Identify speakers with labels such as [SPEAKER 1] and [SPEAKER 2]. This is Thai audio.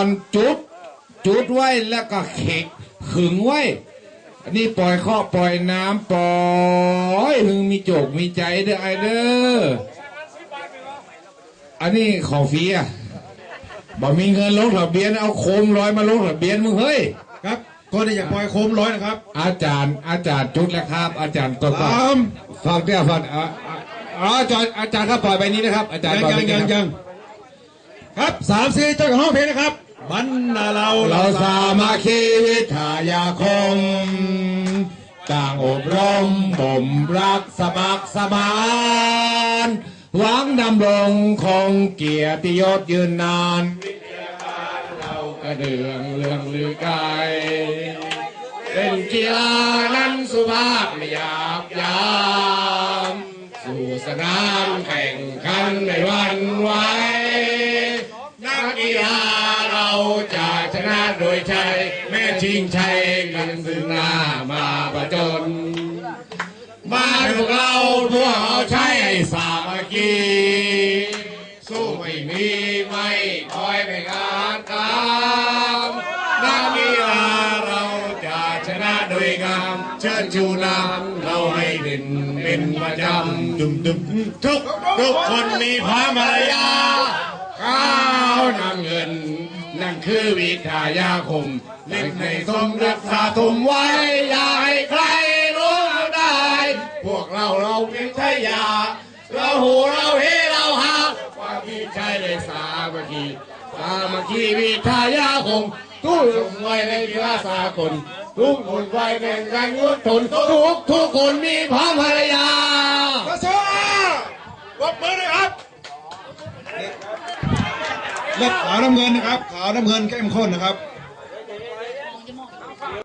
[SPEAKER 1] ตอนจุดจุดไว้แล้วก็เข็กขึงไว้อันนี้ปล่อยข้อปล่อยน้ำปล่อยหึงมีโจกมีใจเด้อไอเด้ออันนี้ของฟรีอะบ่มีเงินลงทะเบียนเอาโคมลอยมาลงทะเบียนมึงเฮ้ย
[SPEAKER 2] ครับก็ได้อยากปล่อยโคมร้อยนะครับ
[SPEAKER 1] อาจารย์อาจารย์จุดแล้วครับ อาจารย์ต้น
[SPEAKER 2] สาม
[SPEAKER 1] ฟังเตี้ยฟังอะอะอ๋ออาจารย์อาจารย์ครับปล่อยไปนี้นะครับ อาจารย์
[SPEAKER 2] ยัง
[SPEAKER 1] ปล่อย
[SPEAKER 2] ยั
[SPEAKER 1] ไป
[SPEAKER 2] ง
[SPEAKER 1] นี้
[SPEAKER 2] ยัง
[SPEAKER 1] ค
[SPEAKER 2] ยั
[SPEAKER 1] รับ
[SPEAKER 2] งครับสามสี่เจ้าของห้องเพลงนะครับ มันนาเรา
[SPEAKER 1] เราสามัคคีวิทยาคมต่างอบรมบ่มรักสมัครสมานหวังดำรงคงเกียรติยศยืนนานวิทยาการเรากระเดืองเรื่องลือไกลเป็นกีฬานั้นสุภาพไม่หยาบยามสู่สนามแข่งขันไม่หวันไหว ยชัย แม้ชิงชัยกันซึ่งหน้ามาประจน มาพวกเราพวกเราใช้ให้สามัคคีสู้ไม่มีไม่คอยไม่ขาดตามนักกีฬาเราจะชนะโดยงาม เชิญชูนำเราให้เด่นเป็นประจำดุมดุมทุกทุกคนมีพระมารยาข้าวนำเงิน นั่นคือวิทยาคมเล่นในสมรักษาสมไว้ อย่าให้ใครรู้ได้ พวกเราเราวิทยา เราหูเราเฮเราหาความมีใจเลยสามัคคีสามัคคีวิทยาคมทุกลงไว้ในกีฬาสากลทุกคนไว้ในการยุทธนทุกทุกคนมีพร้อมภรรยา
[SPEAKER 2] กระโซปรบมือเลยครับ เลือดขาวน้ำเงินนะครับ ขาวน้ำเงินเข้มข้นนะครับ